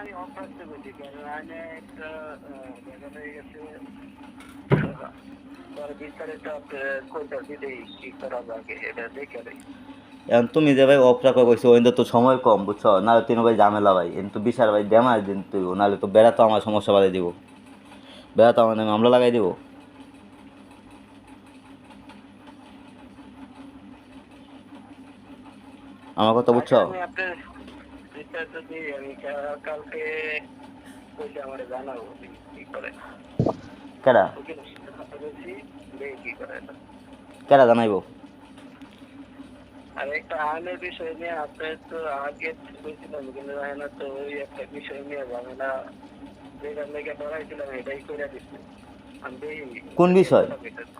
আমি অভ্যস্ত করছি কারণ একটা দেখা হয়ে গেছে তুমি যে ভাই অফ রাখা কইছো ওইটা তো সময় কম বুঝছ? নাহলে তিন ভাই ঝামেলা ভাই কিন্তু বিশাল ভাই ড্যামাজ দিন তুই নাহলে তো বেড়া তো আমার সমস্যা বাড়াই দিব। বেড়া তো আমার নামে মামলা লাগাই দিব। আমার কথা বুঝছ? আমি কালকে কইলে আমার জানাব কি করে। কেডা? কেডা জানাইবো? আর একটা আইনের বিষয় নিয়ে তো আগে বলছিলাম কিন্তু তো ওই একটা বিষয় নিয়ে ঝামেলা যেটার লেগে পড়াইছিলাম এটাই করে দিচ্ছি কোন বিষয়?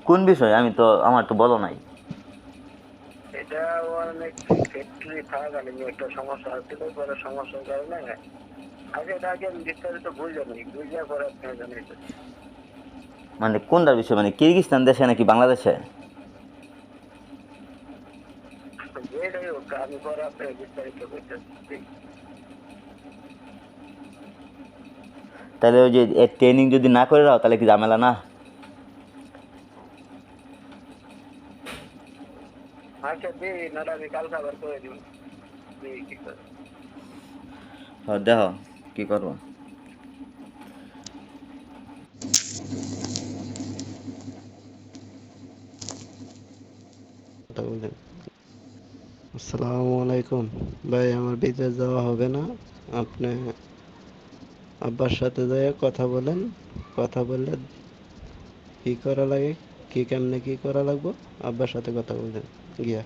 কোন বিষয়? আমি তো আমার তো বলো নাই। এটা অনেক ফ্যাক্টরি থাকাকালীন একটা সমস্যা হচ্ছিল পরে সমস্যার কারণে আগে এটা আগে আমি বিস্তারিত বুঝলাম নি বুঝলে পরে আপনার জানাইতে মানে কোনটার বিষয়? মানে কিরগিস্তান দেশে নাকি বাংলাদেশে? আমি পরে আপনার বিস্তারিত বুঝতে তাহলে ওই যে ট্রেনিং যদি না করে দাও তাহলে কি ঝামেলা না আচ্ছা দিই নাহলে আমি কালকে আবার করে দিব দিই কি করে হ্যাঁ দেখো কি করব আসসালামু আলাইকুম ভাই আমার বিদেশ যাওয়া হবে না। আপনি আব্বার সাথে যেয়ে কথা বলেন। কথা বললে কি করা লাগে? কি কেমনে কি করা লাগবো? আব্বার সাথে কথা বলেন গিয়া।